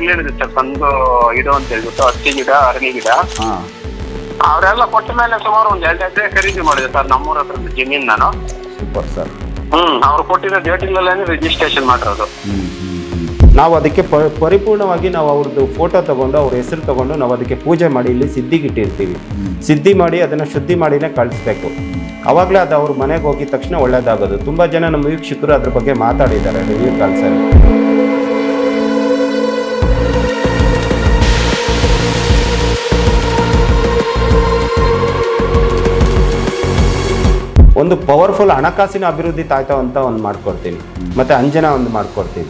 ಗಿಡಗಳಿರುತ್ತೆ ಒಂದು ಗಿಡ ಅಂತ ಹೇಳ್ಬಿಟ್ಟು ಹತ್ತಿ ಗಿಡ ಅರಣಿ ಗಿಡ. ಹಾಂ. ಅವರೆಲ್ಲ ಕೊಟ್ಟ ಮೇಲೆ ಸುಮಾರು ಒಂದ್ ಎರಡು ಎಕರೆ ಖರೀದಿ ಮಾಡಿದೆ ಸರ್ ನಮ್ಮೂರ ಹತ್ರ ಜಮೀನ್ ನಾನು. Super sir. ಹ್ಮ್ ಅವ್ರು ಕೊಟ್ಟಿರೋ ಡೇಟಿಂಗ್ ರಿಜಿಸ್ಟ್ರೇಷನ್ ಮಾಡಿರೋದು. ನಾವು ಅದಕ್ಕೆ ಪ ಪರಿಪೂರ್ಣವಾಗಿ ನಾವು ಅವ್ರದ್ದು ಫೋಟೋ ತಗೊಂಡು ಅವ್ರ ಹೆಸರು ತಗೊಂಡು ನಾವು ಅದಕ್ಕೆ ಪೂಜೆ ಮಾಡಿ ಇಲ್ಲಿ ಸಿದ್ಧಿಗಿಟ್ಟಿರ್ತೀವಿ ಸಿದ್ಧಿ ಮಾಡಿ ಅದನ್ನು ಶುದ್ಧಿ ಮಾಡಿನೇ ಕಳಿಸ್ಬೇಕು. ಅವಾಗಲೇ ಅದು ಅವ್ರ ಮನೆಗೆ ಹೋಗಿದ ತಕ್ಷಣ ಒಳ್ಳೇದಾಗೋದು. ತುಂಬ ಜನ ನಮ್ಮ ವೀಕ್ಷಕರು ಅದ್ರ ಬಗ್ಗೆ ಮಾತಾಡಿದ್ದಾರೆ ರಿವ್ಯೂ ಕಾಲ್ಸಲ್ಲಿ ಒಂದು ಪವರ್ಫುಲ್ ಹಣಕಾಸಿನ ಅಭಿವೃದ್ಧಿ ತಾಯ್ತಾವ ಅಂತ ಒಂದು ಮಾಡ್ಕೊಡ್ತೀನಿ. ಮತ್ತೆ ಅಂಜನ ಒಂದು ಮಾಡ್ಕೊಡ್ತೀನಿ.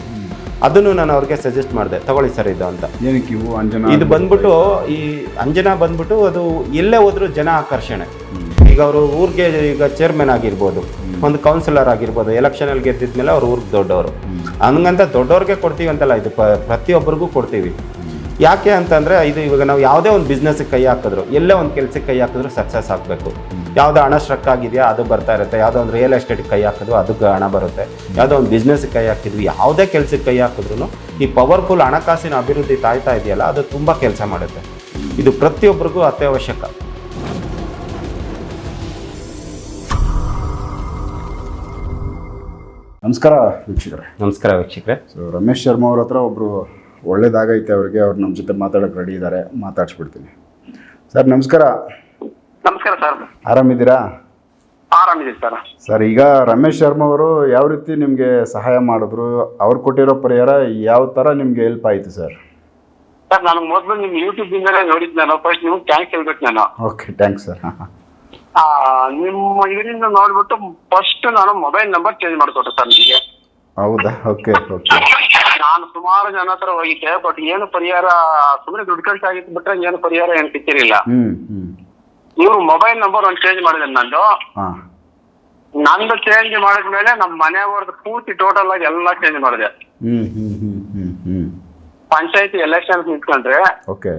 ಅದನ್ನು ನಾನು ಅವ್ರಿಗೆ ಸಜೆಸ್ಟ್ ಮಾಡಿದೆ. ತಗೊಳ್ಳಿ ಸರ್ ಇದು ಅಂತ. ಏನಕ್ಕೆ ಇವು ಅಂಜನ ಇದು ಬಂದ್ಬಿಟ್ಟು ಈ ಅಂಜನಾ ಬಂದ್ಬಿಟ್ಟು ಅದು ಎಲ್ಲೇ ಹೋದ್ರೂ ಜನ ಆಕರ್ಷಣೆ. ಈಗ ಅವರು ಊರಿಗೆ ಈಗ ಚೇರ್ಮನ್ ಆಗಿರ್ಬೋದು ಒಂದು ಕೌನ್ಸಿಲರ್ ಆಗಿರ್ಬೋದು ಎಲೆಕ್ಷನಲ್ಲಿ ಗೆದ್ದಿದ್ಮೇಲೆ ಅವ್ರ ಊರಿಗೆ ದೊಡ್ಡವರು. ಹಂಗಂತ ದೊಡ್ಡವ್ರಿಗೆ ಕೊಡ್ತೀವಿ ಅಂತಲ್ಲ ಇದು ಪ- ಪ್ರತಿಯೊಬ್ಬರಿಗೂ ಕೊಡ್ತೀವಿ. ಯಾಕೆ ಅಂತಂದ್ರೆ ಇದು ಇವಾಗ ನಾವು ಯಾವುದೇ ಒಂದು ಬಿಸ್ನೆಸ್ಗೆ ಕೈ ಹಾಕಿದ್ರು ಎಲ್ಲೇ ಒಂದು ಕೆಲಸಕ್ಕೆ ಕೈ ಹಾಕಿದ್ರು ಸಕ್ಸಸ್ ಆಗಬೇಕು. ಯಾವುದೋ ಹಣ ಸ್ಟ್ರಕ್ ಆಗಿದೆಯಾ ಅದು ಬರ್ತಾ ಇರುತ್ತೆ. ಯಾವುದೋ ಒಂದು ರಿಯಲ್ ಎಸ್ಟೇಟ್ ಕೈ ಹಾಕಿದ್ರು ಅದಕ್ಕೆ ಹಣ ಬರುತ್ತೆ. ಯಾವುದೋ ಒಂದು ಬಿಸ್ನೆಸ್ಗೆ ಕೈ ಹಾಕಿದ್ವಿ ಯಾವುದೇ ಕೆಲಸಕ್ಕೆ ಕೈ ಹಾಕಿದ್ರು ಈ ಪವರ್ಫುಲ್ ಹಣಕಾಸಿನ ಅಭಿವೃದ್ಧಿ ತಾಯ್ತಾ ಇದೆಯಲ್ಲ ಅದು ತುಂಬ ಕೆಲಸ ಮಾಡುತ್ತೆ. ಇದು ಪ್ರತಿಯೊಬ್ಬರಿಗೂ ಅತ್ಯವಶ್ಯಕ. ನಮಸ್ಕಾರ ವೀಕ್ಷಕರೇ. ನಮಸ್ಕಾರ ವೀಕ್ಷಕರೇ. ಸೊ ರಮೇಶ್ ಶರ್ಮಾ ಅವ್ರ ಹತ್ರ ಒಬ್ಬರು ಒಳ್ಳೇದಾಗೈತೆ ಅವ್ರಿಗೆ ಅವ್ರು ನಮ್ಮ ಜೊತೆ ಮಾತಾಡೋಕೆ ರೆಡಿ ಇದ್ದಾರೆ ಮಾತಾಡ್ಸ್ಬಿಡ್ತೀನಿ. ಸರ್ ನಮಸ್ಕಾರ. ನಮಸ್ಕಾರ ಸರ್. ಆರಾಮಿದ್ದೀರಾ? ಆರಾಮಿದ್ದೀವಿ ಸರ್. ಸರ್ ಈಗ ರಮೇಶ್ ಶರ್ಮಾ ಅವರು ಯಾವ ರೀತಿ ನಿಮಗೆ ಸಹಾಯ ಮಾಡಿದ್ರು? ಅವ್ರು ಕೊಟ್ಟಿರೋ ಪರಿಹಾರ ಯಾವ ಥರ ನಿಮಗೆ ಹೆಲ್ಪ್ ಆಯಿತು ಸರ್? ಸರ್ ನಾನು ಮೊದಲು ನಿಮ್ಮ ಯೂಟ್ಯೂಬ್ ಇಂದಲೇ ನೋಡಿದ್ ನಾನು ಫಸ್ಟ್ ನಿಮ್ಗೆ ಥ್ಯಾಂಕ್ಸ್ ಹೇಳ್ಬೇಕು ನಾನು. Okay thanks sir. ಆ, ನಿಮ್ಮ ಇದರಿಂದ ನೋಡ್ಬಿಟ್ಟು ಫಸ್ಟ್ ನಾನು ಮೊಬೈಲ್ ನಂಬರ್ ಚೇಂಜ್ ಮಾಡ್ಕೊಟ್ಟೆ ಸರ್ ನಿಮಗೆ. ಹೌದಾ? ಓಕೆ ಓಕೆ ನಾನು ಸುಮಾರು ಜನ ಹತ್ರ ಹೋಗಿದ್ದೆ ಬಟ್ ಏನು ಪರಿಹಾರ ಸುಮ್ಮನೆ ದುಡ್ಡು ಖರ್ಚಾಗಿತ್ತು ಬಿಟ್ರೆ ಏನು ಪರಿಹಾರ ಏನು ಸಿಕ್ಕಿರಲಿಲ್ಲ ಹ್ಞೂ ಹ್ಞೂ ಇವ್ರು ಮೊಬೈಲ್ ನಂಬರ್ ಒಂದು ಚೇಂಜ್ ಮಾಡಿದೆ ನಂದು. ಹಾಂ. ನಂದು ಚೇಂಜ್ ಮಾಡಿದ್ಮೇಲೆ ನಮ್ಮ ಮನೆಯವ್ರದ್ದು ಪೂರ್ತಿ ಟೋಟಲ್ ಆಗಿ ಎಲ್ಲ ಚೇಂಜ್ ಮಾಡಿದೆ. ಹ್ಞೂ ಹ್ಞೂ ಹ್ಞೂ ಹ್ಞೂ ಹ್ಞೂ ಪಂಚಾಯತಿ ಎಲೆಕ್ಷನ್ ನಿಂತ್ಕೊಂಡ್ರೆ ಓಕೆ.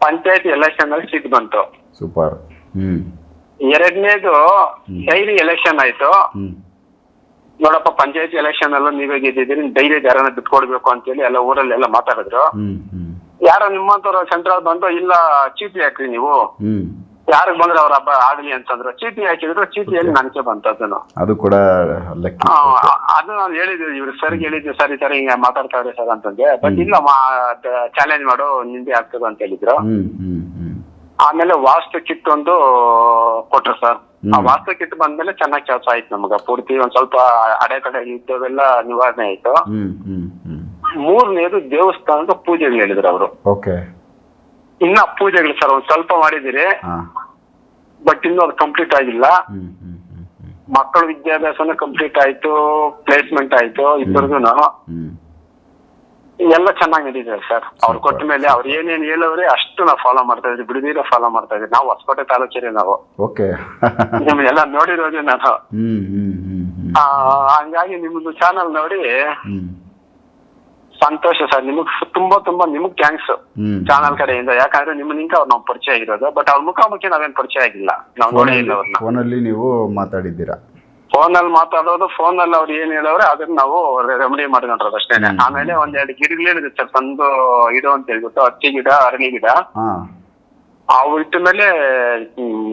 ಪಂಚಾಯತಿ ಎಲೆಕ್ಷನ್ ಅಲ್ಲಿ ಸೀಟ್ ಬಂತು. ಸೂಪರ್. ಹ್ಞೂ ಎರಡನೇದು ಡೈರಿ ಎಲೆಕ್ಷನ್ ಆಯ್ತು. ಹ್ಞೂ ನೋಡಪ್ಪ ಪಂಚಾಯತಿ ಎಲೆಕ್ಷನ್ ಅಲ್ಲ ನೀವೇ ಗೆದ್ದಿದ್ದೀರಿ ಡೈರಿ ಯಾರನ್ನ ಅಂತ ಅಂತೇಳಿ ಎಲ್ಲ ಊರಲ್ಲಿ ಎಲ್ಲ ಮಾತಾಡಿದ್ರು. ಹ್ಞೂ ಹ್ಞೂ ಯಾರೋ ನಿಮ್ಮಂತವ್ರು ಸೆಂಟ್ರಲ್ ಬಂದು ಇಲ್ಲ ಚೀಟಿ ಹಾಕ್ರಿ ನೀವು. ಹ್ಞೂ ಯಾರಿಗೆ ಬಂದ್ರೆ ಅವ್ರ ಹಬ್ಬ ಆಗ್ಲಿ ಅಂತಂದ್ರು ಚೀಟಿ ಹಾಕಿದ್ರು ಚೀಟಿಯಲ್ಲಿ ನನಗೆ ಬಂತು ಅದನ್ನು ಅದು ಕೂಡ ಲಕ್ಕಿ ಆ, ಅದು ನಾನು ಹೇಳಿದ್ವಿ ಇವ್ರು ಸರ್ ಹೇಳಿದ್ವಿ ಸರ್ ಈ ತರ ಹಿಂಗೆ ಮಾತಾಡ್ತಾವ್ರೆ ಸರ್ ಅಂತಂದೆ ಬಟ್ ಇಲ್ಲ ಚಾಲೆಂಜ್ ಮಾಡೋ ನಿಂದೆ ಆಗ್ತದ ಅಂತ ಹೇಳಿದ್ರು. ಹ್ಮ್ ಹ್ಮ್ ಹ್ಮ್. ಆಮೇಲೆ ವಾಸ್ತು ಕಿಟ್ ಒಂದು ಕೊಟ್ರು ಸರ್. ಆ ಹ್ಮ್. ವಾಸ್ತು ಕಿಟ್ ಬಂದ್ಮೇಲೆ ಚೆನ್ನಾಗಿ ಕೆಲಸ ಆಯ್ತು ನಮಗ. ಪೂರ್ತಿ ಒಂದ್ ಸ್ವಲ್ಪ ಅಡೆತಡೆ ಇದ್ದವೆಲ್ಲ ನಿವಾರಣೆ ಆಯ್ತು. ಹ್ಮ್ ಹ್ಮ್ ಹ್ಮ್. ಮೂರನೇದು ದೇವಸ್ಥಾನದ ಪೂಜೆ ಹೇಳಿದ್ರು ಅವರು. ಓಕೆ ಇನ್ನ ಪೂಜೆಗಳು ಸರ್ ಒಂದ್ ಸ್ವಲ್ಪ ಮಾಡಿದಿರಿ ಹಾ. ಬಟ್ ಇನ್ನು ಅದು ಕಂಪ್ಲೀಟ್ ಆಗಿಲ್ಲ. ಹ್ಮ್ ಹ್ಮ್ ಹ್ಮ್ ಹ್ಮ್. ಮಕ್ಕಳ ವಿದ್ಯಾಭ್ಯಾಸನೂ ಕಂಪ್ಲೀಟ್ ಆಯ್ತು ಪ್ಲೇಸ್ಮೆಂಟ್ ಆಯ್ತು ಇಬ್ಬರಿಗೂ ಹ್ಮ್ ಎಲ್ಲ ಚೆನ್ನಾಗಿ ನಡೀತಿದೆ ಸರ್. ಅವ್ರು ಕೊಟ್ಟ ಮೇಲೆ ಅವ್ರು ಏನೇನ್ ಹೇಳವ್ರೆ ಅಷ್ಟು ನಾವು ಫಾಲೋ ಮಾಡ್ತಾ ಇದ್ವಿ ಬಿಡದಿರ ಫಾಲೋ ಮಾಡ್ತಾ ಇದ್ವಿ ನಾವು ಹೊಸಕೋಟೆ ತಾಲೂಕಿರಿ ನಾವು. ಓಕೆ. ನಿಮ್ಗೆಲ್ಲ ನೋಡಿರೋದೇ ನಾನು. ಹ್ಮ್ ಹ್ಮ್ ಹ್ಮ್ ಹ್ಮ್. ಆ, ಹಂಗಾಗಿ ನಿಮ್ದು ಚಾನಲ್ ನೋಡಿ. ಹ್ಮ್. ಸಂತೋಷ ಸರ್. ನಿಮಗ್ ತುಂಬಾ ತುಂಬಾ ನಿಮಗ್ ಥ್ಯಾಂಕ್ಸ್ ಹ್ಮ್. ಚಾನಲ್ ಕಡೆಯಿಂದ. ಯಾಕಂದ್ರೆ ನಿಮ್ಮ ನಿಂಕ ಅವ್ರು ನಾವು ಪರಿಚಯ ಆಗಿರೋದು. ಬಟ್ ಅವ್ರ ಮುಖಾಮುಖಿ ನಾವೇನ್ ಪರಿಚಯ ಆಗಿಲ್ಲ. ನಾವು ನೋಡೇ ಇಲ್ಲ ಅವ್ರನ್ನ ಫೋನಲ್ಲಿ ನೀವು ಮಾತಾಡಿದ್ದೀರಾ? ಫೋನ್ ಅಲ್ಲಿ ಮಾತಾಡೋದು ಫೋನ್ ಅಲ್ಲಿ ಅವ್ರು ಏನ್ ಹೇಳೋರು ಅದನ್ನ ನಾವು ರೆಮಿಡಿ ಮಾಡ್ಕೊಂಡ್ರದ್ದು ಅಷ್ಟೇ. ಹ್ಮ್. ಆಮೇಲೆ ಒಂದೆರಡು ಗಿಡಗಳಿದೆ ಸರ್. ತಂದು ಇಡು ಅಂತ ಹೇಳ್ಬಿಟ್ಟು ಹತ್ತಿ ಗಿಡ ಅರಣಿ ಗಿಡ. ಹಾ. ಅವು ಇಟ್ಟ ಮೇಲೆ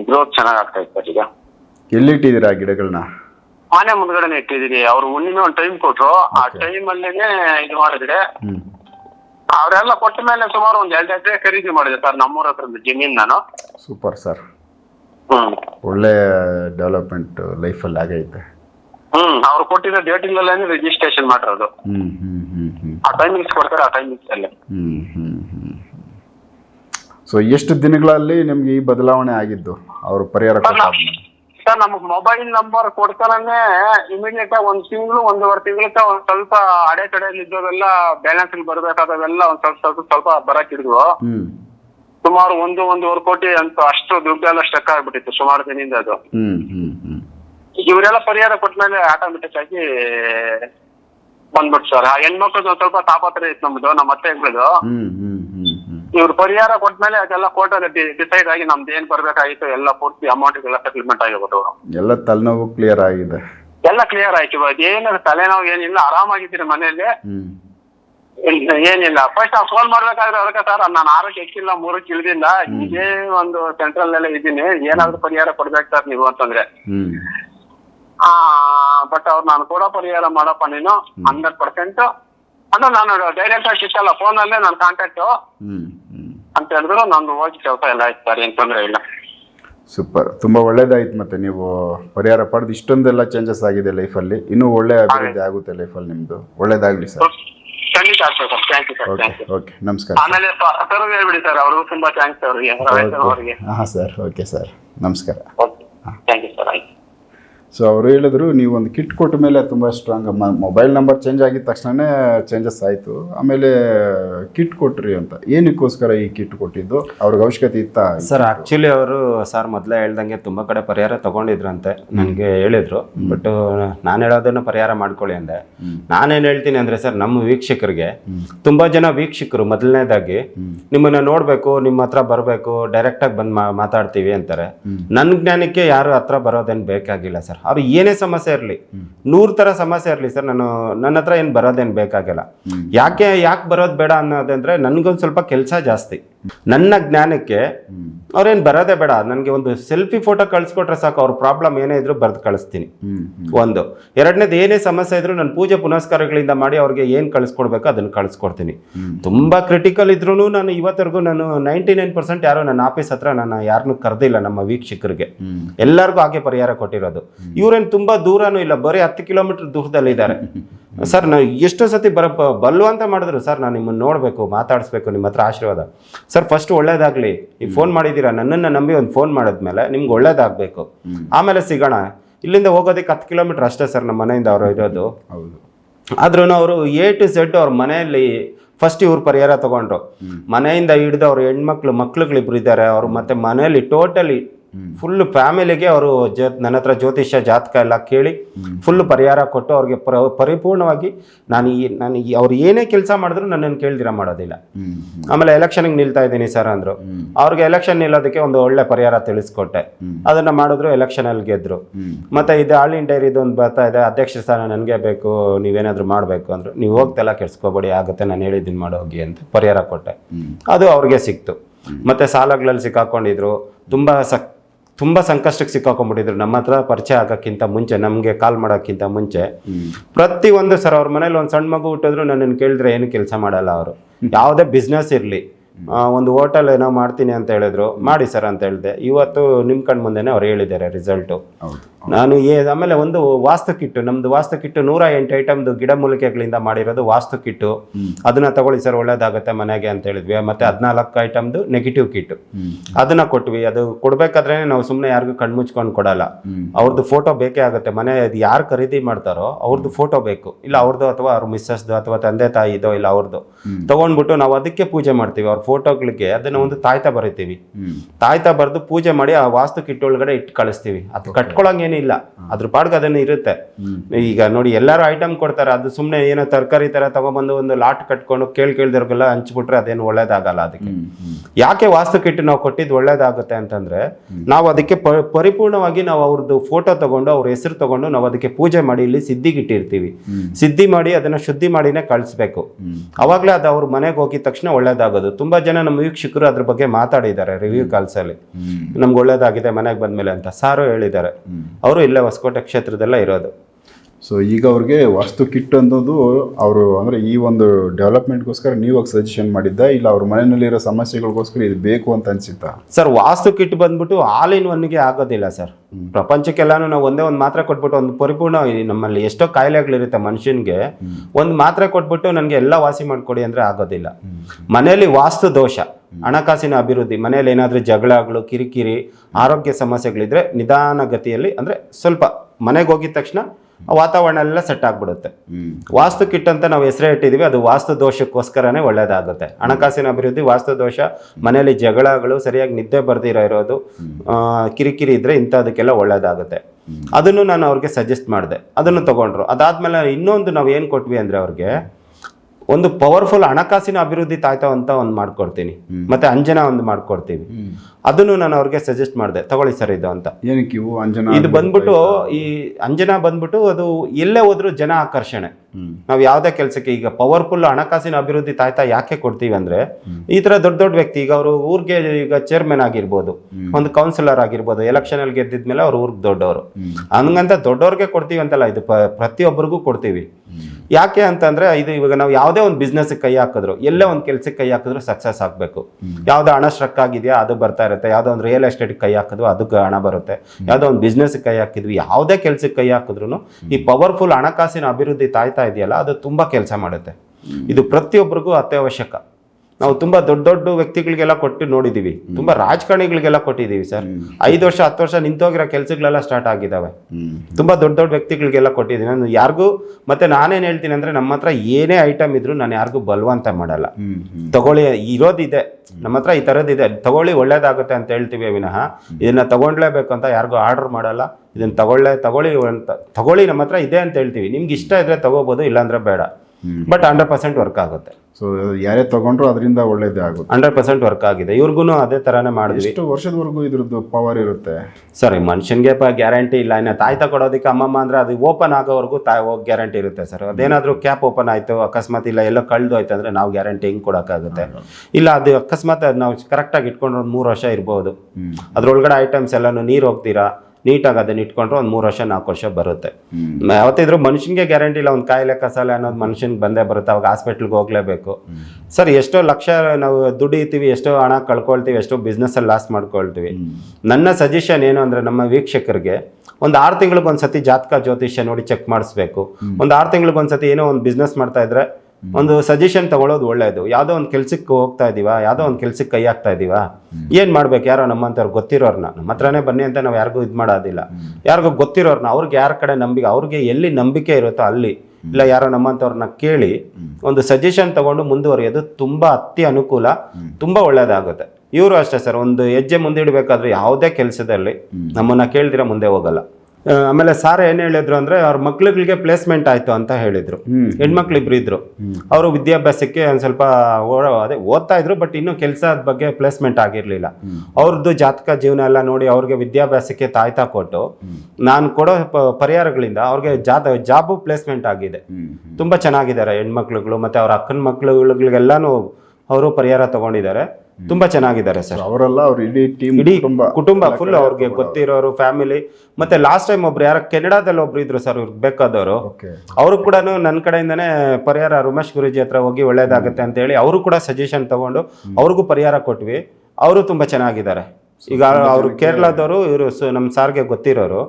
ಗ್ರೋತ್ ಚೆನ್ನಾಗ್ ಆಗ್ತಾ ಇತ್ತು ಸರ್ ಈಗ. ಎಲ್ಲಿಟ್ಟಿದ್ದೀರಾ ಗಿಡಗಳನ್ನ ಮನೆ ಮುಂದ್ಗಡೆನೆ ಇಟ್ಟಿದೀರಿ ಅವ್ರು ಹುಣ್ಣಿಮೆ ಒಂದು ಟೈಮ್ ಕೊಟ್ರು. ಆ. ಟೈಮ್ ಅಲ್ಲೇನೆ ಇದು ಮಾಡಿದ್ರೆ ಹ್ಮ್. ಅವರೆಲ್ಲ ಕೊಟ್ಟ ಮೇಲೆ ಸುಮಾರು ಒಂದ್ ಎರಡು ಎಕರೆ ಖರೀದಿ ಮಾಡಿದೆ ಸರ್ ನಮ್ಮೂರ ಹತ್ರ ಜಮೀನ್ ನಾನು. ಸೂಪರ್ ಸರ್ ಹ್ಮ್. ಒಳ್ಳೆ ಡೆವಲಪ್ಮೆಂಟ್ ಲೈಫಲ್ಲಿ ಆಗೈತೆ ಹ್ಮ್. ಅವ್ರು ಕೊಟ್ಟಿರೋ ಡೇಟಿಂಗ್ ರಿಜಿಸ್ಟ್ರೇಷನ್ ಮಾಡಿರೋದು ಹ್ಮ್ ಹ್ಮ್ ಹ್ಮ್ ಹ್ಮ್. ಆ ಟೈಮಿಂಗ್ಸ್ ಕೊಡ್ತಾರೆ ಆ ಟೈಮಿಂಗ್ಸ್ ಅಲ್ಲೇ. ಹ್ಮ್ ಹ್ಮ್ ಹ್ಮ್ ಸೊ ಎಷ್ಟು ದಿನಗಳಲ್ಲಿ ನಿಮ್ಗೆ ಈ ಬದಲಾವಣೆ ಆಗಿದ್ದು? ಅವರು ಪರಿಹಾರ ಸರ್ ನಮಗ್ ಮೊಬೈಲ್ ನಂಬರ್ ಕೊಡ್ತಾರನೆ ಇಮಿಡಿಯೇಟ್ ಆಗಿ ಒಂದ್ ತಿಂಗಳು ಒಂದೂವರೆ ತಿಂಗಳಕ್ಕ ಒಂದ್ ಸ್ವಲ್ಪ ಅಡೆತಡೆಯಲ್ಲಿ ಇದ್ದವೆಲ್ಲ ಬ್ಯಾಲೆನ್ಸ್ ಬರ್ಬೇಕಾದವೆಲ್ಲ ಒಂದ್ ಸ್ವಲ್ಪ ಸ್ವಲ್ಪ ಸ್ವಲ್ಪ ಬರಕ್ ಹ್ಮ್. ಸುಮಾರು ಒಂದು ಒಂದೂವರೆ ಕೋಟಿ ಅಂತ ಅಷ್ಟು ದುಡ್ಡೆಲ್ಲ ಸ್ಟಕ್ ಆಗ್ಬಿಟ್ಟಿತ್ತು ಸುಮಾರು ದಿನದಿಂದ ಅದು. ಹ್ಮ್ ಹ್ಮ್ ಹ್ಮ್. ಇವರೆಲ್ಲ ಪರಿಹಾರ ಕೊಟ್ಮೇಲೆ ಆಟೋಮೆಟಿಕ್ ಆಗಿ ಬಂದ್ಬಿಟ್ಟು ಸರ್. ಆ ಹೆಣ್ಮಕ್ಳದ್ದು ಒಂದ್ ಸ್ವಲ್ಪ ತಾಪತ್ರ ಇತ್ತು ನಮ್ದು ನಮ್ಮ ಹ್ಮ್ ಹ್ಮ್ ಹ್ಮ್. ಇವ್ರು ಪರಿಹಾರ ಕೊಟ್ಮೇಲೆ ಅದೆಲ್ಲ ಕೋರ್ಟಲ್ಲಿ ಡಿಸೈಡ್ ಆಗಿ ನಮ್ದು ಏನ್ ಬರ್ಬೇಕಾಗಿತ್ತು ಎಲ್ಲ ಪೂರ್ತಿ ಅಮೌಂಟ್ ಎಲ್ಲ ಸೆಟಲ್ಮೆಂಟ್ ಆಗಿಬಿಟ್ಟು ಎಲ್ಲ ತಲೆನೋವು ಕ್ಲಿಯರ್ ಆಗಿದೆ. ಎಲ್ಲ ಕ್ಲಿಯರ್ ಆಯ್ತು ಇವಾಗ. ಏನು ತಲೆನೋವು ಏನಿಲ್ಲ ಆರಾಮಾಗಿದ್ದೀರಿ ಮನೆಯಲ್ಲಿ? ಏನಿಲ್ಲ. ಫಸ್ಟ್ ಫೋನ್ ಮಾಡ್ಬೇಕಾದ್ರೆ ಅದಕ್ಕೆ ಸರ್ ನಾನು ಆರೋಗ್ಯ ಹೆಚ್ಚಿಲ್ಲ ಮೂರು ಇಳಿದಿಲ್ಲ ಇದೇ ಒಂದು ಸೆಂಟ್ರಲ್ ನಲ್ಲೇ ಇದ್ದೀನಿ ಏನಾದ್ರು ಪರಿಹಾರ ಕೊಡ್ಬೇಕು ಸರ್ ನೀವು ಅಂತಂದ್ರೆ. ಆ ಬಟ್ ಅವ್ರು ನಾನು ಕೂಡ ಪರಿಹಾರ ಮಾಡಪ್ಪ ನೀನು ಹಂಡ್ರೆಡ್ ಪರ್ಸೆಂಟ್ ಅಂದ್ರೆ ನಾನು ಡೈರೆಕ್ಟ್ ಆಗಿ ಸಿಕ್ಕಲ್ಲ ಫೋನ್ ಅಲ್ಲೇ ನನ್ನ ಕಾಂಟ್ಯಾಕ್ಟ್ ಅಂತ ಹೇಳಿದ್ರು ನಂದು ಹೋಗಿ ಕೆಲಸ ಎಲ್ಲ ಆಯ್ತು ಸರ್ ಏನ್ ತೊಂದರೆ ಇಲ್ಲ. ಸೂಪರ್ ತುಂಬಾ ಒಳ್ಳೇದಾಯ್ತು ಮತ್ತೆ ನೀವು ಪರಿಹಾರ ಪಡೆದು ಇಷ್ಟೊಂದೆಲ್ಲ ಚೇಂಜಸ್ ಆಗಿದೆ ಲೈಫಲ್ಲಿ ಇನ್ನೂ ಒಳ್ಳೆ ಅಭಿವೃದ್ಧಿ ಆಗುತ್ತೆ ಲೈಫಲ್ಲಿ ನಿಮ್ಮದು ಒಳ್ಳೇದಾಗಲಿ ಸರ್ ಖಂಡಿತ ಆಗ್ತದೆ sir thank you sir okay thank you okay ನಮಸ್ಕಾರ ಆಮೇಲೆ ಸರ್ ಹೇಳ್ಬಿಡಿ ಸರ್ ಅವ್ರಿಗೂ ತುಂಬಾ ಥ್ಯಾಂಕ್ಸ್ ಅವ್ರಿಗೆ. ರಮೇಶ್ ಅವರಿಗೆ. ಹಾಂ ಸರ್ ಓಕೆ ಸರ್ ನಮಸ್ಕಾರ. ಓಕೆ ಥ್ಯಾಂಕ್ ಯು ಸರ್ ಆಯ್ತು ಸೊ ಅವರು ಹೇಳಿದ್ರು ನೀವು ಒಂದು ಕಿಟ್ ಕೊಟ್ಟ ಮೇಲೆ ತುಂಬ ಸ್ಟ್ರಾಂಗ್ ಮೊಬೈಲ್ ನಂಬರ್ ಚೇಂಜ್ ಆಗಿದ ತಕ್ಷಣವೇ ಚೇಂಜಸ್ ಆಯಿತು. ಆಮೇಲೆ ಕಿಟ್ ಕೊಟ್ರಿ ಅಂತ. ಏನಕ್ಕೋಸ್ಕರ ಈ ಕಿಟ್ ಕೊಟ್ಟಿದ್ದು? ಅವ್ರಿಗೆ ಅವಶ್ಯಕತೆ ಇತ್ತಾ ಸರ್ ಆಕ್ಚುಲಿ ಅವರು ಸರ್ ಮೊದಲೇ ಹೇಳ್ದಂಗೆ ತುಂಬಾ ಕಡೆ ಪರಿಹಾರ ತಗೊಂಡಿದ್ರಂತೆ ನನಗೆ ಹೇಳಿದ್ರು. ಬಟ್ ನಾನು ಹೇಳೋದನ್ನು ಪರಿಹಾರ ಮಾಡ್ಕೊಳ್ಳಿ ಅಂದೆ. ನಾನೇನು ಹೇಳ್ತೀನಿ ಅಂದ್ರೆ ಸರ್ ನಮ್ಮ ವೀಕ್ಷಕರಿಗೆ ತುಂಬಾ ಜನ ವೀಕ್ಷಕರು ಮೊದಲನೇದಾಗಿ ನಿಮ್ಮನ್ನ ನೋಡ್ಬೇಕು ನಿಮ್ಮ ಹತ್ರ ಬರಬೇಕು ಡೈರೆಕ್ಟಾಗಿ ಬಂದು ಮಾತಾಡ್ತೀವಿ ಅಂತಾರೆ. ನನ್ನ ಜ್ಞಾನಕ್ಕೆ ಯಾರು ಹತ್ರ ಬರೋದೇನು ಬೇಕಾಗಿಲ್ಲ ಸರ್. ಅವ್ರು ಏನೇ ಸಮಸ್ಯೆ ಇರಲಿ ನೂರು ಥರ ಸಮಸ್ಯೆ ಇರಲಿ ಸರ್ ನಾನು ನನ್ನ ಹತ್ರ ಏನು ಬರೋದೇನು ಬೇಕಾಗಿಲ್ಲ. ಯಾಕೆ ಯಾಕೆ ಬರೋದು ಬೇಡ ಅನ್ನೋದಂದ್ರೆ ನನಗೊಂದು ಸ್ವಲ್ಪ ಕೆಲಸ ಜಾಸ್ತಿ. ನನ್ನ ಜ್ಞಾನಕ್ಕೆ ಅವ್ರೇನು ಬರೋದೇ ಬೇಡ. ನನಗೆ ಒಂದು ಸೆಲ್ಫಿ ಫೋಟೋ ಕಳಿಸ್ಕೊಟ್ರೆ ಸಾಕು. ಅವ್ರ ಪ್ರಾಬ್ಲಮ್ ಏನೇ ಇದ್ರೂ ಬರೆದು ಕಳಿಸ್ತೀನಿ. ಒಂದು. ಎರಡನೇದು ಏನೇ ಸಮಸ್ಯೆ ಇದ್ರೂ ನಾನು ಪೂಜೆ ಪುನಸ್ಕಾರಗಳಿಂದ ಮಾಡಿ ಅವ್ರಿಗೆ ಏನು ಕಳಿಸ್ಕೊಡ್ಬೇಕು ಅದನ್ನು ಕಳಿಸ್ಕೊಡ್ತೀನಿ. ತುಂಬ ಕ್ರಿಟಿಕಲ್ ಇದ್ರೂ ನಾನು ಇವತ್ತರೆಗೂ ನಾನು ನೈಂಟಿ ನೈನ್ ಪರ್ಸೆಂಟ್ ಯಾರು ನನ್ನ ಆಫೀಸ್ ಹತ್ರ ನಾನು ಯಾರನ್ನೂ ಕರೆದಿಲ್ಲ ನಮ್ಮ ವೀಕ್ಷಕರಿಗೆ. ಎಲ್ಲರಿಗೂ ಹಾಗೆ ಪರಿಹಾರ ಕೊಟ್ಟಿರೋದು. ಇವ್ರೇನು ತುಂಬ ದೂರನೂ ಇಲ್ಲ. ಬರೀ ಹತ್ತು ಕಿಲೋಮೀಟರ್ ದೂರದಲ್ಲಿದ್ದಾರೆ. ಸರ್ ನಾವು ಎಷ್ಟೋ ಸತಿ ಬರ ಬಲ್ಲು ಅಂತ ಮಾಡಿದ್ರು. ಸರ್ ನಾನು ನಿಮ್ಮನ್ನು ನೋಡಬೇಕು ಮಾತಾಡಿಸ್ಬೇಕು ನಿಮ್ಮ ಹತ್ರ ಆಶೀರ್ವಾದ. ಸರ್ ಫಸ್ಟ್ ಒಳ್ಳೇದಾಗಲಿ. ನೀವು ಫೋನ್ ಮಾಡಿದ್ದೀರಾ? ನನ್ನನ್ನು ನಂಬಿ ಒಂದು ಫೋನ್ ಮಾಡಿದ್ಮೇಲೆ ನಿಮ್ಗೆ ಒಳ್ಳೇದಾಗಬೇಕು. ಆಮೇಲೆ ಸಿಗೋಣ. ಇಲ್ಲಿಂದ ಹೋಗೋದಕ್ಕೆ ಹತ್ತು ಕಿಲೋಮೀಟರ್ ಅಷ್ಟೇ ಸರ್ ನಮ್ಮ ಮನೆಯಿಂದ ಅವರು ಇರೋದು. ಆದ್ರೂ ಅವರು ಎ ಟು ಝೆಡ್ ಅವ್ರ ಮನೆಯಲ್ಲಿ ಫಸ್ಟ್ ಇವ್ರ ಪರಿಹಾರ ತಗೊಂಡ್ರು. ಮನೆಯಿಂದ ಹಿಡಿದು ಅವ್ರ ಹೆಣ್ಮಕ್ಳು ಮಕ್ಳುಗಳಿಬ್ರು ಇದ್ದಾರೆ ಅವ್ರು ಮತ್ತೆ ಮನೆಯಲ್ಲಿ ಟೋಟಲಿ ಫುಲ್ ಫ್ಯಾಮಿಲಿಗೆ ಅವರು ಜ ನನ್ನ ಹತ್ರ ಜ್ಯೋತಿಷ್ಯ ಜಾತಕ ಎಲ್ಲ ಕೇಳಿ ಫುಲ್ ಪರಿಹಾರ ಕೊಟ್ಟು ಅವ್ರಿಗೆ ಪ್ರ ಪರಿಪೂರ್ಣವಾಗಿ ನಾನು ಈ ನಾನು ಅವ್ರು ಏನೇ ಕೆಲಸ ಮಾಡಿದ್ರು ನನ್ನನ್ನು ಕೇಳ್ದಿರ ಮಾಡೋದಿಲ್ಲ. ಆಮೇಲೆ ಎಲೆಕ್ಷನ್ಗೆ ನಿಲ್ತಾ ಇದ್ದೀನಿ ಸರ್ ಅಂದ್ರು. ಅವ್ರಿಗೆ ಎಲೆಕ್ಷನ್ ನಿಲ್ಲೋದಕ್ಕೆ ಒಂದು ಒಳ್ಳೆ ಪರಿಹಾರ ತಿಳಿಸ್ಕೊಟ್ಟೆ. ಅದನ್ನ ಮಾಡಿದ್ರು ಎಲೆಕ್ಷನ್ ಅಲ್ಲಿ ಗೆದ್ರು. ಮತ್ತೆ ಇದು ಆಲ್ ಇಂಡಿಯಾ ಇದು ಒಂದು ಬರ್ತಾ ಇದೆ ಅಧ್ಯಕ್ಷ ಸ್ಥಾನ ನನಗೆ ಬೇಕು ನೀವೇನಾದರೂ ಮಾಡಬೇಕು ಅಂದ್ರು. ನೀವು ಹೋಗ್ತೆಲ್ಲ ಕೆಡ್ಸ್ಕೊಬೇಡಿ ಆಗುತ್ತೆ ನಾನು ಹೇಳಿದ್ದೀನಿ ಮಾಡೋಗಿ ಅಂತ ಪರಿಹಾರ ಕೊಟ್ಟೆ. ಅದು ಅವ್ರಿಗೆ ಸಿಕ್ತು. ಮತ್ತೆ ಸಾಲಗಳಲ್ಲಿ ಸಿಕ್ಕಾಕೊಂಡಿದ್ರು. ತುಂಬಾ ಸಕ್ ತುಂಬ ಸಂಕಷ್ಟಕ್ಕೆ ಸಿಕ್ಕಾಕೊಂಡ್ಬಿಟ್ಟಿದ್ರು. ನಮ್ಮ ಹತ್ರ ಪರಿಚಯ ಆಗೋಕ್ಕಿಂತ ಮುಂಚೆ ನಮಗೆ ಕಾಲ್ ಮಾಡೋಕ್ಕಿಂತ ಮುಂಚೆ. ಪ್ರತಿಯೊಂದು ಒಂದು ಸರ್ ಅವ್ರ ಮನೇಲಿ ಒಂದು ಸಣ್ಣ ಮಗು ಹುಟ್ಟಿದ್ರು ನನ್ನನ್ನು ಕೇಳಿದ್ರೆ ಏನು ಕೆಲಸ ಮಾಡಲ್ಲ ಅವರು. ಯಾವುದೇ ಬಿಸ್ನೆಸ್ ಇರಲಿ. ಒಂದು ಹೋಟೆಲ್ ಏನೋ ಮಾಡ್ತೀನಿ ಅಂತ ಹೇಳಿದ್ರು. ಮಾಡಿ ಸರ್ ಅಂತ ಹೇಳಿದೆ. ಇವತ್ತು ನಿಮ್ಮ ಕಣ್ಣು ಮುಂದೆನೇ ಅವ್ರು ಹೇಳಿದ್ದಾರೆ ರಿಸಲ್ಟು ಹೌದು. ನಾನು ಏ ಆಮೇಲೆ ಒಂದು ವಾಸ್ತು ಕಿಟ್ಟು ನಮ್ದು ವಾಸ್ತು ಕಿಟ್ಟು ನೂರ ಎಂಟು ಐಟಮ್ದು ಗಿಡಮೂಲಿಕೆಗಳಿಂದ ಮಾಡಿರೋದು ವಾಸ್ತು ಕಿಟ್ಟು ಅದನ್ನ ತಗೊಳ್ಳಿ ಸರ್ ಒಳ್ಳೇದಾಗುತ್ತೆ ಮನೆಗೆ ಅಂತ ಹೇಳಿದ್ವಿ. ಮತ್ತೆ ಹದಿನಾಲ್ಕು ಐಟಮ್ದು ನೆಗೆಟಿವ್ ಕಿಟ್ಟು. ಅದನ್ನ ಕೊಟ್ವಿ. ಅದು ಕೊಡ್ಬೇಕಾದ್ರೆ ನಾವು ಸುಮ್ಮನೆ ಯಾರಿಗೂ ಕಣ್ಮುಚ್ಕೊಂಡು ಕೊಡಲ್ಲ. ಅವ್ರದ್ದು ಫೋಟೋ ಬೇಕೇ ಆಗುತ್ತೆ. ಮನೆ ಅದು ಯಾರು ಖರೀದಿ ಮಾಡ್ತಾರೋ ಅವ್ರದ್ದು ಫೋಟೋ ಬೇಕು. ಇಲ್ಲ ಅವ್ರದ್ದು ಅಥವಾ ಅವ್ರ ಮಿಸ್ಸಸ್ದು ಅಥವಾ ತಂದೆ ತಾಯಿದೋ ಇಲ್ಲ ಅವ್ರದ್ದು ತಗೊಂಡ್ಬಿಟ್ಟು ನಾವು ಅದಕ್ಕೆ ಪೂಜೆ ಮಾಡ್ತೀವಿ. ಅವ್ರ ಫೋಟೋಗಳಿಗೆ ಅದನ್ನ ಒಂದು ತಾಯ್ತಾ ಬರಿತೀವಿ. ತಾಯ್ತಾ ಬರೆದು ಪೂಜೆ ಮಾಡಿ ಆ ವಾಸ್ತು ಕಿಟ್ ಒಳಗಡೆ ಇಟ್ಟು ಕಳಿಸ್ತೀವಿ. ಅದು ಕಟ್ಕೊಳಂಗ್ ಏನಿಲ್ಲ. ಅದ್ರ ಪಾಡ್ಗೆ ಅದನ್ನ ಇರುತ್ತೆ. ಈಗ ನೋಡಿ ಎಲ್ಲರೂ ಐಟಮ್ ಕೊಡ್ತಾರೆ. ಅದು ಸುಮ್ಮನೆ ಏನೋ ತರಕಾರಿ ತರ ತಗೊಂಡ್ಬಂದು ಒಂದು ಲಾಟ್ ಕಟ್ಕೊಂಡು ಕೇಳ್ ಕೇಳ್ದವ್ರಿಗೆಲ್ಲ ಹಂಚ್ಬಿಟ್ರೆ ಅದೇನು ಒಳ್ಳೇದಾಗಲ್ಲ ಅದಕ್ಕೆ. ಯಾಕೆ ವಾಸ್ತು ಕಿಟ್ ನಾವು ಕೊಟ್ಟಿದ್ದು ಒಳ್ಳೇದಾಗುತ್ತೆ ಅಂತಂದ್ರೆ ನಾವು ಅದಕ್ಕೆ ಪರಿಪೂರ್ಣವಾಗಿ ನಾವು ಅವ್ರದ್ದು ಫೋಟೋ ತಗೊಂಡು ಅವ್ರ ಹೆಸರು ತಗೊಂಡು ನಾವು ಅದಕ್ಕೆ ಪೂಜೆ ಮಾಡಿ ಇಲ್ಲಿ ಸಿದ್ಧಿಗಿಟ್ಟಿರ್ತೀವಿ ಸಿದ್ಧಿ ಮಾಡಿ ಅದನ್ನ ಶುದ್ಧಿ ಮಾಡಿನೇ ಕಳಿಸ್ಬೇಕು. ಅವಾಗಲೇ ಅದು ಅವ್ರ ಮನೆಗೆ ಹೋಗಿದ ತಕ್ಷಣ ಒಳ್ಳೇದಾಗೋದು. ತುಂಬಾ ಜನ ನಮ್ಮ ವೀಕ್ಷಕರು ಅದ್ರ ಬಗ್ಗೆ ಮಾತಾಡಿದ್ದಾರೆ ರಿವ್ಯೂ ಕಾಲ್ಸಲ್ಲಿ ನಮ್ಗೆ ಒಳ್ಳೇದಾಗಿದೆ ಮನೆಗೆ ಬಂದ್ಮೇಲೆ ಅಂತ ಸಾರು ಹೇಳಿದ್ದಾರೆ. ಅವರು ಇಲ್ಲೇ ಹೊಸಕೋಟೆ ಕ್ಷೇತ್ರದಲ್ಲೇ ಇರೋದು. ಸೊ ಈಗ ಅವ್ರಿಗೆ ವಾಸ್ತು ಕಿಟ್ ಅನ್ನೋದು ಅವರು ಅಂದರೆ ಈ ಒಂದು ಡೆವಲಪ್ಮೆಂಟ್ಗೋಸ್ಕರ ನೀವು ಸಜೆಷನ್ ಮಾಡಿದ್ದ ಇಲ್ಲ ಅವ್ರ ಮನೆಯಲ್ಲಿರೋ ಸಮಸ್ಯೆಗಳಿಗೋಸ್ಕರ ಇದು ಬೇಕು ಅಂತ ಅನ್ಸಿತ್ತಾ? ಸರ್ ವಾಸ್ತು ಕಿಟ್ ಬಂದ್ಬಿಟ್ಟು ಆಲ್ ಇನ್ ಒನ್ಗೆ ಆಗೋದಿಲ್ಲ ಸರ್. ಪ್ರಪಂಚಕ್ಕೆಲ್ಲಾನು ನಾವು ಒಂದೇ ಒಂದು ಮಾತ್ರೆ ಕೊಟ್ಬಿಟ್ಟು ಒಂದು ಪರಿಪೂರ್ಣ ನಮ್ಮಲ್ಲಿ ಎಷ್ಟೋ ಕಾಯಿಲೆಗಳಿರುತ್ತೆ ಮನುಷ್ಯನಿಗೆ. ಒಂದು ಮಾತ್ರೆ ಕೊಟ್ಬಿಟ್ಟು ನನಗೆ ಎಲ್ಲ ವಾಸಿ ಮಾಡಿಕೊಡಿ ಅಂದರೆ ಆಗೋದಿಲ್ಲ. ಮನೆಯಲ್ಲಿ ವಾಸ್ತು ದೋಷ. ಹಣಕಾಸಿನ ಅಭಿವೃದ್ಧಿ ಮನೆಯಲ್ಲಿ ಏನಾದರೂ ಜಗಳಗಳು ಕಿರಿಕಿರಿ ಆರೋಗ್ಯ ಸಮಸ್ಯೆಗಳಿದ್ರೆ ನಿಧಾನಗತಿಯಲ್ಲಿ ಅಂದರೆ ಸ್ವಲ್ಪ ಮನೆಗೆ ಹೋಗಿದ ತಕ್ಷಣ ವಾತಾವರಣ ಎಲ್ಲ ಸೆಟ್ ಆಗ್ಬಿಡುತ್ತೆ. ವಾಸ್ತು ಕಿಟ್ ಅಂತ ನಾವು ಹೆಸರೇ ಇಟ್ಟಿದ್ದೀವಿ ಅದು ವಾಸ್ತು ದೋಷಕ್ಕೋಸ್ಕರನೇ ಒಳ್ಳೇದಾಗುತ್ತೆ. ಹಣಕಾಸಿನ ಅಭಿವೃದ್ಧಿ ವಾಸ್ತು ದೋಷ ಮನೆಯಲ್ಲಿ ಜಗಳಗಳು ಸರಿಯಾಗಿ ನಿದ್ದೆ ಬರ್ದಿರೋ ಇರೋದು ಆ, ಕಿರಿಕಿರಿ ಇದ್ರೆ ಇಂಥದಕ್ಕೆಲ್ಲ ಒಳ್ಳೇದಾಗುತ್ತೆ. ಅದನ್ನು ನಾನು ಅವ್ರಿಗೆ ಸಜೆಸ್ಟ್ ಮಾಡಿದೆ. ಅದನ್ನು ತಗೊಂಡ್ರು. ಅದಾದ್ಮೇಲೆ ಇನ್ನೊಂದು ನಾವು ಏನು ಕೊಟ್ವಿ ಅಂದ್ರೆ ಅವ್ರಿಗೆ ಒಂದು ಪವರ್ಫುಲ್ ಹಣಕಾಸಿನ ಅಭಿವೃದ್ಧಿ ತಾಯ್ತಾ ಅಂತ ಒಂದು ಮಾಡ್ಕೊಡ್ತೀನಿ. ಮತ್ತೆ ಅಂಜನಾ ಒಂದು ಮಾಡ್ಕೊಡ್ತೀವಿ ಅದನ್ನು ನಾನು ಅವ್ರಿಗೆ ಸಜೆಸ್ಟ್ ಮಾಡಿದೆ. ತಗೊಳ್ಳಿ ಸರ್ ಇದು ಅಂತ. ಏನಕ್ಕೆ ಇವು ಅಂಜನಾ ಇದು ಬಂದ್ಬಿಟ್ಟು ಈ ಅಂಜನಾ ಬಂದ್ಬಿಟ್ಟು ಅದು ಎಲ್ಲೇ ಹೋದ್ರು ಜನ ಆಕರ್ಷಣೆ. ನಾವು ಯಾವುದೇ ಕೆಲಸಕ್ಕೆ ಈಗ ಪವರ್ಫುಲ್ ಹಣಕಾಸಿನ ಅಭಿವೃದ್ಧಿ ತಾಯ್ತಾ ಯಾಕೆ ಕೊಡ್ತೀವಿ ಅಂದ್ರೆ ಈ ತರ ದೊಡ್ಡ ದೊಡ್ಡ ವ್ಯಕ್ತಿ ಈಗ ಅವರು ಊರಿಗೆ ಈಗ ಚೇರ್ಮನ್ ಆಗಿರ್ಬೋದು ಒಂದು ಕೌನ್ಸಿಲರ್ ಆಗಿರ್ಬೋದು ಎಲೆಕ್ಷನ್ ಅಲ್ಲಿ ಗೆದ್ದಿದ್ಮೇಲೆ ಅವ್ರ ಊರ್ಗ್ ದೊಡ್ಡವರು. ಹಂಗಂತ ದೊಡ್ಡವ್ರಿಗೆ ಕೊಡ್ತೀವಿ ಅಂತಲ್ಲ ಇದು ಪ್ರತಿಯೊಬ್ಬರಿಗೂ ಕೊಡ್ತೀವಿ. ಯಾಕೆ ಅಂತಂದ್ರೆ ಇದು ಇವಾಗ ನಾವು ಯಾವುದೇ ಒಂದು ಬಿಸ್ನೆಸ್ಗೆ ಕೈ ಹಾಕಿದ್ರು ಎಲ್ಲೇ ಒಂದು ಕೆಲ್ಸಕ್ಕೆ ಕೈ ಹಾಕಿದ್ರು ಸಕ್ಸಸ್ ಆಗಬೇಕು. ಯಾವ್ದು ಹಣ ಸ್ಟ್ರಕ್ ಆಗಿದೆಯಾ ಅದು ಬರ್ತಾ ಇರುತ್ತೆ. ಯಾವ್ದೋ ಒಂದು ರಿಯಲ್ ಎಸ್ಟೇಟ್ ಕೈ ಹಾಕಿದ್ರು ಅದಕ್ಕೆ ಹಣ ಬರುತ್ತೆ. ಯಾವುದೋ ಒಂದು ಬಿಸ್ನೆಸ್ ಕೈ ಹಾಕಿದ್ವಿ ಯಾವುದೇ ಕೆಲ್ಸಕ್ಕೆ ಕೈ ಹಾಕಿದ್ರು ಈ ಪವರ್ಫುಲ್ ಹಣಕಾಸಿನ ಅಭಿವೃದ್ಧಿ ತಾಯ್ತಾ ಇದೆಯಲ್ಲ ಅದು ತುಂಬಾ ಕೆಲಸ ಮಾಡುತ್ತೆ. ಇದು ಪ್ರತಿಯೊಬ್ಬರಿಗೂ ಅತ್ಯವಶ್ಯಕ. ನಾವು ತುಂಬಾ ದೊಡ್ಡ ದೊಡ್ಡ ವ್ಯಕ್ತಿಗಳಿಗೆಲ್ಲ ಕೊಟ್ಟು ನೋಡಿದೀವಿ. ತುಂಬಾ ರಾಜಕಾರಣಿಗಳಿಗೆಲ್ಲ ಕೊಟ್ಟಿದ್ದೀವಿ ಸರ್. ಐದು ವರ್ಷ ಹತ್ತು ವರ್ಷ ನಿಂತೋಗಿರೋ ಕೆಲಸಗಳೆಲ್ಲ ಸ್ಟಾರ್ಟ್ ಆಗಿದ್ದಾವೆ ತುಂಬಾ ದೊಡ್ಡ ದೊಡ್ಡ ವ್ಯಕ್ತಿಗಳಿಗೆಲ್ಲ ಕೊಟ್ಟಿದ್ದೀನಿ ನಾನು ಯಾರಿಗೂ ಮತ್ತೆ ನಾನೇನು ಹೇಳ್ತೀನಿ ಅಂದ್ರೆ ನಮ್ಮ ಹತ್ರ ಏನೇ ಐಟಮ್ ಇದ್ರು ನಾನು ಯಾರಿಗೂ ಬಲವಂತ ಮಾಡಲ್ಲ. ತಗೊಳ್ಳಿ ಇರೋದಿದೆ. ನಮ್ಮ ಹತ್ರ ಈ ಥರದ್ದಿದೆ ತಗೊಳ್ಳಿ ಒಳ್ಳೇದಾಗುತ್ತೆ ಅಂತ ಹೇಳ್ತೀವಿ ವಿನಃ. ಇದನ್ನ ತಗೊಂಡ್ಲೇಬೇಕು ಅಂತ ಯಾರಿಗೂ ಆರ್ಡರ್ ಮಾಡಲ್ಲ. ಇದನ್ನ ತಗೊಳ್ಳೆ ತಗೊಳ್ಳಿ ಅಂತ ತಗೊಳ್ಳಿ ನಮ್ಮ ಹತ್ರ ಇದೆ ಅಂತ ಹೇಳ್ತೀವಿ. ನಿಮ್ಗೆ ಇಷ್ಟ ಇದ್ರೆ ತಗೋಬೋದು ಇಲ್ಲಾಂದ್ರೆ ಬೇಡ. ಬಟ್ ಹಂಡ್ರೆಡ್ ಪರ್ಸೆಂಟ್ ವರ್ಕ್ ಆಗುತ್ತೆ. ಸೊ ಯಾರೇ ತಗೊಂಡ್ರು ಅದರಿಂದ ಒಳ್ಳೇದೇ ಆಗುತ್ತೆ. ಹಂಡ್ರೆಡ್ ಪರ್ಸೆಂಟ್ ವರ್ಕ್ ಆಗಿದೆ. ಇವ್ರಿಗೂ ಅದೇ ಥರನೇ ಮಾಡಿದ್ವಿ. ಎಷ್ಟು ವರ್ಷದವರೆಗೂ ಇದ್ರದ್ದು ಪವರ್ ಇರುತ್ತೆ? ಸರ್ ಮನುಷ್ಯನಿಗೆ ಪ ಗ್ಯಾರಂಟಿ ಇಲ್ಲ. ಇನ್ನು ತಾಯಿ ಕೊಡೋದಕ್ಕೆ ಅಮ್ಮಮ್ಮ ಅಂದ್ರೆ ಅದು ಓಪನ್ ಆಗೋವರೆಗೂ ತಾಯಿ ಹೋಗಿ ಗ್ಯಾರಂಟಿ ಇರುತ್ತೆ ಸರ್. ಅದೇನಾದ್ರೂ ಕ್ಯಾಪ್ ಓಪನ್ ಆಯ್ತು ಅಕಸ್ಮಾತ್ ಇಲ್ಲ ಎಲ್ಲ ಕಳ್ದು ಆಯ್ತು ಅಂದ್ರೆ ನಾವು ಗ್ಯಾರಂಟಿ ಹಿಂಗೆ ಕೊಡೋಕ್ಕಾಗುತ್ತೆ? ಇಲ್ಲ ಅದು ಅಕಸ್ಮಾತ್ ಅದು ನಾವು ಕರೆಕ್ಟಾಗಿ ಇಟ್ಕೊಂಡ್ರೆ ಒಂದು ಮೂರು ವರ್ಷ ಇರ್ಬೋದು. ಅದ್ರೊಳಗಡೆ ಐಟಮ್ಸ್ ಎಲ್ಲನೂ ನೀರು ಹೋಗ್ತೀರಾ? ನೀಟಾಗಿ ಅದನ್ನ ಇಟ್ಕೊಂಡ್ರೆ ಒಂದು ಮೂರು ವರ್ಷ ನಾಲ್ಕು ವರ್ಷ ಬರುತ್ತೆ. ಯಾವತ್ತಿದ್ರು ಮನುಷ್ಯನಿಗೆ ಗ್ಯಾರಂಟಿ ಇಲ್ಲ ಒಂದು ಕಾಯಿಲೆ ಕಸಾಲೆ ಅನ್ನೋದು ಮನುಷ್ಯನಿಗೆ ಬಂದೇ ಬರುತ್ತೆ ಅವಾಗ ಹಾಸ್ಪಿಟ್ಲ್ಗೆ ಹೋಗ್ಲೇಬೇಕು. ಸರ್ ಎಷ್ಟೋ ಲಕ್ಷ ನಾವು ದುಡಿತೀವಿ ಎಷ್ಟೋ ಹಣ ಕಳ್ಕೊಳ್ತೀವಿ ಎಷ್ಟೋ ಬಿಸ್ನೆಸ್ಸಲ್ಲಿ ಲಾಸ್ ಮಾಡ್ಕೊಳ್ತೀವಿ. ನನ್ನ ಸಜೆಷನ್ ಏನು ಅಂದರೆ ನಮ್ಮ ವೀಕ್ಷಕರಿಗೆ ಒಂದು ಆರು ತಿಂಗಳಿಗೆ ಒಂದ್ಸತಿ ಜಾತಕ ಜ್ಯೋತಿಷ್ಯ ನೋಡಿ ಚೆಕ್ ಮಾಡಿಸ್ಬೇಕು. ಒಂದು ಆರು ತಿಂಗಳಿಗೆ ಒಂದ್ಸತಿ ಏನೋ ಒಂದು ಬಿಸ್ನೆಸ್ ಮಾಡ್ತಾ ಇದ್ರೆ ಒಂದು ಸಜೆಷನ್ ತಗೊಳ್ಳೋದು ಒಳ್ಳೆಯದು ಯಾವುದೋ ಒಂದು ಕೆಲ್ಸಕ್ಕೆ ಹೋಗ್ತಾ ಇದೀವಾ? ಯಾವುದೋ ಒಂದು ಕೆಲ್ಸಕ್ಕೆ ಕೈ ಹಾಕ್ತಾ ಇದೀವಾ? ಏನು ಮಾಡ್ಬೇಕು? ಯಾರೋ ನಮ್ಮಂಥವ್ರು ಗೊತ್ತಿರೋರ್ನ. ನಮ್ಮ ಹತ್ರನೇ ಬನ್ನಿ ಅಂತ ನಾವು ಯಾರಿಗೂ ಇದು ಮಾಡೋದಿಲ್ಲ. ಯಾರಿಗೂ ಗೊತ್ತಿರೋರ್ನ ಅವ್ರಿಗೆ ಯಾರ ಕಡೆ ನಂಬಿಕೆ ಅವ್ರಿಗೆ ಎಲ್ಲಿ ನಂಬಿಕೆ ಇರುತ್ತೋ ಅಲ್ಲಿ. ಇಲ್ಲ ಯಾರೋ ನಮ್ಮಂಥವ್ರನ್ನ ಕೇಳಿ ಒಂದು ಸಜೆಷನ್ ತಗೊಂಡು ಮುಂದುವರಿಯೋದು ತುಂಬ ಅತಿ ಅನುಕೂಲ ತುಂಬ ಒಳ್ಳೇದಾಗುತ್ತೆ. ಇವರು ಅಷ್ಟೇ ಸರ್. ಒಂದು ಹೆಜ್ಜೆ ಮುಂದಿಡಬೇಕಾದ್ರೆ ಯಾವುದೇ ಕೆಲಸದಲ್ಲಿ ನಮ್ಮನ್ನ ಕೇಳ್ದಿರ ಮುಂದೆ ಹೋಗಲ್ಲ. ಆಮೇಲೆ ಸಾರ್ ಏನು ಹೇಳಿದ್ರು ಅಂದ್ರೆ ಅವ್ರ ಮಕ್ಳುಗಳಿಗೆ ಪ್ಲೇಸ್ಮೆಂಟ್ ಆಯ್ತು ಅಂತ ಹೇಳಿದ್ರು. ಹೆಣ್ಮಕ್ಳು ಇಬ್ರು ಇದ್ರು. ಅವರು ವಿದ್ಯಾಭ್ಯಾಸಕ್ಕೆ ಒಂದು ಸ್ವಲ್ಪ ಅದೇ ಓದ್ತಾ ಇದ್ರು ಬಟ್ ಇನ್ನೂ ಕೆಲಸದ ಬಗ್ಗೆ ಪ್ಲೇಸ್ಮೆಂಟ್ ಆಗಿರ್ಲಿಲ್ಲ. ಅವ್ರದ್ದು ಜಾತಕ ಜೀವನ ಎಲ್ಲ ನೋಡಿ ಅವ್ರಿಗೆ ವಿದ್ಯಾಭ್ಯಾಸಕ್ಕೆ ತಾಯ್ತಾ ಕೊಟ್ಟು ನಾನು ಕೊಡೋ ಪರಿಹಾರಗಳಿಂದ ಅವ್ರಿಗೆ ಜಾತ ಜಾಬು ಪ್ಲೇಸ್ಮೆಂಟ್ ಆಗಿದೆ. ತುಂಬಾ ಚೆನ್ನಾಗಿದ್ದಾರೆ ಹೆಣ್ಮಕ್ಳುಗಳು ಮತ್ತೆ ಅವ್ರ ಅಕ್ಕನ ಮಕ್ಳುಗಳಿಗೆಲ್ಲಾನು ಅವರು ಪರಿಹಾರ ತಗೊಂಡಿದ್ದಾರೆ. ತುಂಬಾ ಚೆನ್ನಾಗಿದ್ದಾರೆ ಸರ್. ಅವರೆಲ್ಲ ಅವ್ರ ಇಡೀ ಟೀಮ್ ಇಡೀ ಕುಟುಂಬ ಫುಲ್ ಅವ್ರಿಗೆ ಗೊತ್ತಿರೋರು ಫ್ಯಾಮಿಲಿ ಮತ್ತೆ ಲಾಸ್ಟ್ ಟೈಮ್ ಒಬ್ರು ಯಾರ ಕೆನಡಾದಲ್ಲಿ ಒಬ್ರು ಇದ್ರು ಸರ್ ಇವ್ರಿಗೆ ಬೇಕಾದವರು. ಅವರು ಕೂಡ ನನ್ನ ಕಡೆಯಿಂದನೇ ಪರಿಹಾರ ಉಮೇಶ್ ಗುರುಜಿ ಹತ್ರ ಹೋಗಿ ಒಳ್ಳೇದಾಗುತ್ತೆ ಅಂತ ಹೇಳಿ ಅವರು ಕೂಡ ಸಜೆಷನ್ ತಗೊಂಡು ಅವ್ರಿಗೂ ಪರಿಹಾರ ಕೊಟ್ವಿ. ಅವರು ತುಂಬಾ ಚೆನ್ನಾಗಿದ್ದಾರೆ. ಈಗ ಅವರು ಕೇರಳದವರು ಇವರು ನಮ್ಮ ಸಾರ್ಗೆ ಗೊತ್ತಿರೋರು.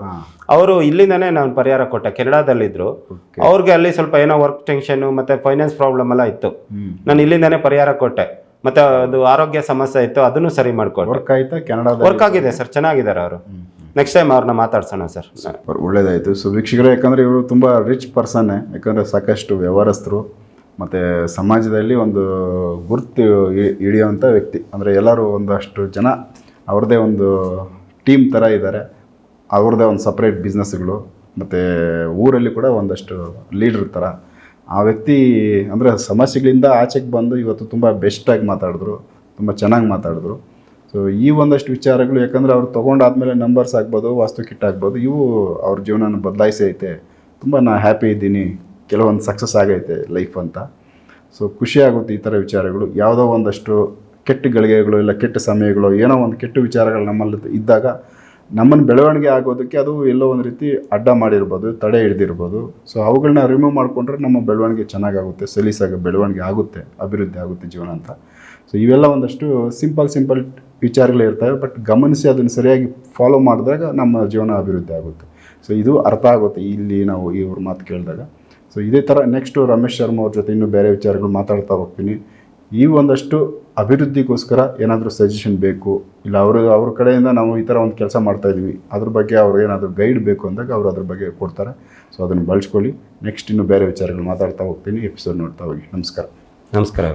ಅವರು ಇಲ್ಲಿಂದನೇ ನಾನು ಪರಿಹಾರ ಕೊಟ್ಟೆ ಕೆನಡಾದಲ್ಲಿದ್ರು. ಅವ್ರಿಗೆ ಅಲ್ಲಿ ಸ್ವಲ್ಪ ಏನೋ ವರ್ಕ್ ಟೆನ್ಷನ್ ಮತ್ತೆ ಫೈನಾನ್ಸ್ ಪ್ರಾಬ್ಲಮ್ ಎಲ್ಲ ಇತ್ತು. ನಾನು ಇಲ್ಲಿಂದನೇ ಪರಿಹಾರ ಕೊಟ್ಟೆ. ಮತ್ತೆ ಅದು ಆರೋಗ್ಯ ಸಮಸ್ಯೆ ಇತ್ತು ಅದನ್ನು ಸರಿ ಮಾಡ್ಕೊಂಡು. ವರ್ಕ್ ಆಯ್ತಾ? ವರ್ಕ್ ಆಗಿದೆ ಸರ್ ಚೆನ್ನಾಗಿದ್ದಾರೆ ಅವರು. ನೆಕ್ಸ್ಟ್ ಟೈಮ್ ಅವ್ರನ್ನ ಮಾತಾಡ್ಸೋಣ ಸರ್. ಒಳ್ಳೇದಾಯಿತು. ಸೊ ವೀಕ್ಷಕರು ಯಾಕಂದರೆ ಇವರು ತುಂಬ ರಿಚ್ ಪರ್ಸನ್ನೇ ಯಾಕಂದರೆ ಸಾಕಷ್ಟು ವ್ಯವಹಾರಸ್ಥರು ಮತ್ತು ಸಮಾಜದಲ್ಲಿ ಒಂದು ಗುರುತು ಹಿಡಿಯುವಂಥ ವ್ಯಕ್ತಿ. ಅಂದರೆ ಎಲ್ಲರೂ ಒಂದಷ್ಟು ಜನ ಅವ್ರದ್ದೇ ಒಂದು ಟೀಮ್ ಥರ ಇದ್ದಾರೆ ಅವ್ರದ್ದೇ ಒಂದು ಸಪ್ರೇಟ್ ಬಿಸ್ನೆಸ್ಗಳು ಮತ್ತು ಊರಲ್ಲಿ ಕೂಡ ಒಂದಷ್ಟು ಲೀಡ್ರ್ ಥರ ಆ ವ್ಯಕ್ತಿ ಅಂದರೆ ಸಮಸ್ಯೆಗಳಿಂದ ಆಚೆಗೆ ಬಂದು ಇವತ್ತು ತುಂಬ ಬೆಸ್ಟಾಗಿ ಮಾತಾಡಿದ್ರು. ತುಂಬ ಚೆನ್ನಾಗಿ ಮಾತಾಡಿದ್ರು. ಸೊ ಈ ಒಂದಷ್ಟು ವಿಚಾರಗಳು ಯಾಕಂದರೆ ಅವ್ರು ತೊಗೊಂಡಾದ್ಮೇಲೆ ನಂಬರ್ಸ್ ಆಗ್ಬೋದು, ವಾಸ್ತು ಕಿಟ್ ಆಗ್ಬೋದು, ಇವು ಅವ್ರ ಜೀವನನ ಬದಲಾಯಿಸೈತೆ ತುಂಬ ನಾ ಹ್ಯಾಪಿ ಇದ್ದೀನಿ. ಕೆಲವೊಂದು ಸಕ್ಸಸ್ ಆಗೈತೆ ಲೈಫ್ ಅಂತ. ಸೊ ಖುಷಿ ಆಗುತ್ತೆ ಈ ಥರ ವಿಚಾರಗಳು. ಯಾವುದೋ ಒಂದಷ್ಟು ಕೆಟ್ಟ ಗಳಿಗೆಗಳು ಇಲ್ಲ ಕೆಟ್ಟ ಸಮಯಗಳು ಏನೋ ಒಂದು ಕೆಟ್ಟ ವಿಚಾರಗಳು ನಮ್ಮಲ್ಲಿ ಇದ್ದಾಗ ನಮ್ಮನ್ನು ಬೆಳವಣಿಗೆ ಆಗೋದಕ್ಕೆ ಅದು ಎಲ್ಲೋ ಒಂದು ರೀತಿ ಅಡ್ಡ ಮಾಡಿರ್ಬೋದು, ತಡೆ ಹಿಡ್ದಿರ್ಬೋದು. ಸೊ ಅವುಗಳನ್ನ ರಿಮೂವ್ ಮಾಡಿಕೊಂಡ್ರೆ ನಮ್ಮ ಬೆಳವಣಿಗೆ ಚೆನ್ನಾಗಾಗುತ್ತೆ, ಸಲೀಸಾಗಿ ಬೆಳವಣಿಗೆ ಆಗುತ್ತೆ, ಅಭಿವೃದ್ಧಿ ಆಗುತ್ತೆ ಜೀವನ ಅಂತ. ಸೊ ಇವೆಲ್ಲ ಒಂದಷ್ಟು ಸಿಂಪಲ್ ಸಿಂಪಲ್ ವಿಚಾರಗಳೇ ಇರ್ತವೆ ಬಟ್ ಗಮನಿಸಿ ಅದನ್ನು ಸರಿಯಾಗಿ ಫಾಲೋ ಮಾಡಿದಾಗ ನಮ್ಮ ಜೀವನ ಅಭಿವೃದ್ಧಿ ಆಗುತ್ತೆ. ಸೊ ಇದು ಅರ್ಥ ಆಗುತ್ತೆ ಇಲ್ಲಿ ನಾವು ಇವ್ರ ಮಾತು ಕೇಳಿದಾಗ. ಸೊ ಇದೇ ಥರ ನೆಕ್ಸ್ಟು ರಮೇಶ್ ಶರ್ಮಾ ಅವ್ರ ಜೊತೆ ಇನ್ನೂ ಬೇರೆ ವಿಚಾರಗಳು ಮಾತಾಡ್ತಾ ಹೋಗ್ತೀನಿ. ಈ ಒಂದಷ್ಟು ಅಭಿವೃದ್ಧಿಗೋಸ್ಕರ ಏನಾದರೂ ಸಜೆಷನ್ ಬೇಕು, ಇಲ್ಲ ಅವರು, ಅವ್ರ ಕಡೆಯಿಂದ ನಾವು ಈ ಥರ ಒಂದು ಕೆಲಸ ಮಾಡ್ತಾ ಇದೀವಿ, ಅದ್ರ ಬಗ್ಗೆ ಅವ್ರು ಏನಾದರೂ ಗೈಡ್ ಬೇಕು ಅಂದಾಗ ಅವರು ಅದ್ರ ಬಗ್ಗೆ ಕೊಡ್ತಾರೆ. ಸೊ ಅದನ್ನು ಬಳಸ್ಕೊಳ್ಳಿ. ನೆಕ್ಸ್ಟ್ ಇನ್ನೂ ಬೇರೆ ವಿಚಾರಗಳು ಮಾತಾಡ್ತಾ ಹೋಗ್ತೀನಿ. ಎಪಿಸೋಡ್ ನೋಡ್ತಾ ಹೋಗಿ. ನಮಸ್ಕಾರ. ನಮಸ್ಕಾರ